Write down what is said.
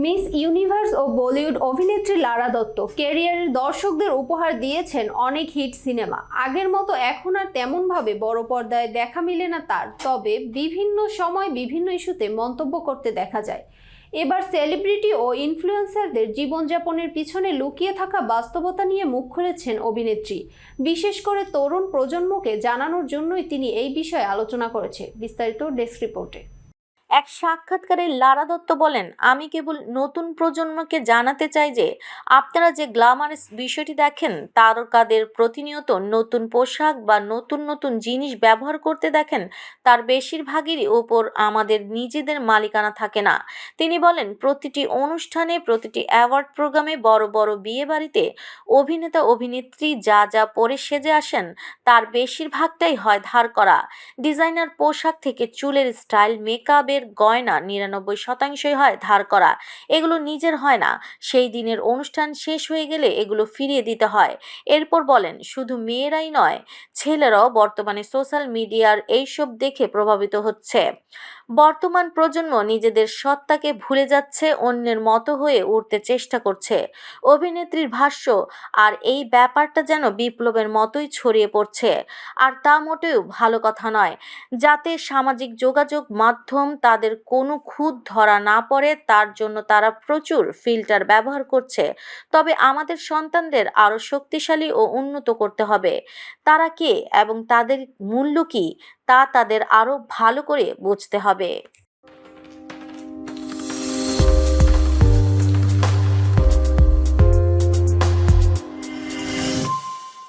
Miss universe ও বলিউড অভিনেত্রী লারা দত্ত ক্যারিয়ারের দর্শকদের উপহার দিয়েছেন অনেক হিট সিনেমা। আগের মতো এখন আর তেমনভাবে বড় পর্দায় দেখা মিলে না তার। তবে বিভিন্ন সময় বিভিন্ন ইস্যুতে মন্তব্য করতে দেখা যায়। এবার সেলিব্রিটি ও ইনফ্লুয়েন্সারদের জীবনযাপনের পিছনে লুকিয়ে থাকা বাস্তবতা নিয়ে মুখ খুলেছেন অভিনেত্রী। বিশেষ করে তরুণ প্রজন্মকে জানানোর জন্যই তিনি এই বিষয়ে আলোচনা করেছে। বিস্তারিত ডেস্ক রিপোর্টে। এক সাক্ষাৎকারে লারা দত্ত বলেন, আমি কেবল নতুন প্রজন্মকে জানাতে চাই যে, আপনারা যে গ্ল্যামারাস বিষয়টি দেখেন, তারকাদের প্রতিনিয়ত নতুন পোশাক বা নতুন নতুন জিনিস ব্যবহার করতে দেখেন, তার বেশিরভাগেরই ওপর আমাদের নিজেদের মালিকানা থাকে না। তিনি বলেন, প্রতিটি অনুষ্ঠানে, প্রতিটি অ্যাওয়ার্ড প্রোগ্রামে বড় বড় বিয়ে বাড়িতে অভিনেতা, অভিনেত্রী যা যা পরে সেজে আসেন, তার বেশিরভাগটাই হয় ধার করা। ডিজাইনার পোশাক থেকে চুলের স্টাইল, মেকআপের গয়না নিরানব্বই শতাংশই হয় ধার করা। এগুলো নিজের হয় না। সেই দিনের অনুষ্ঠান শেষ হয়ে গেলে এগুলো ফিরিয়ে দিতে হয়। এরপর বলেন, শুধু মেয়েরাই নয়, ছেলেরাও বর্তমানে সোশ্যাল মিডিয়ার এইসব দেখে প্রভাবিত হচ্ছে। বর্তমান প্রজন্ম নিজেদের সত্তাকে ভুলে যাচ্ছে, অন্যের মতো হয়ে উঠতে চেষ্টা করছে। অভিনেত্রীর ভাষ্য, আর এই ব্যাপারটা যেন বিপ্লবের মতোই ছড়িয়ে পড়ছে। আর তা মোটেও ভালো কথা নয়। যাতে সামাজিক যোগাযোগ মাধ্যম তাদের কোনো খুদ ধরা না পড়ে, তার জন্য তারা প্রচুর ফিল্টার ব্যবহার করছে। তবে আমাদের সন্তানদের আরও শক্তিশালী ও উন্নত করতে হবে। তারা কে এবং তাদের মূল্য কী, তা তাদের আরও ভালো করে বুঝতে হবে।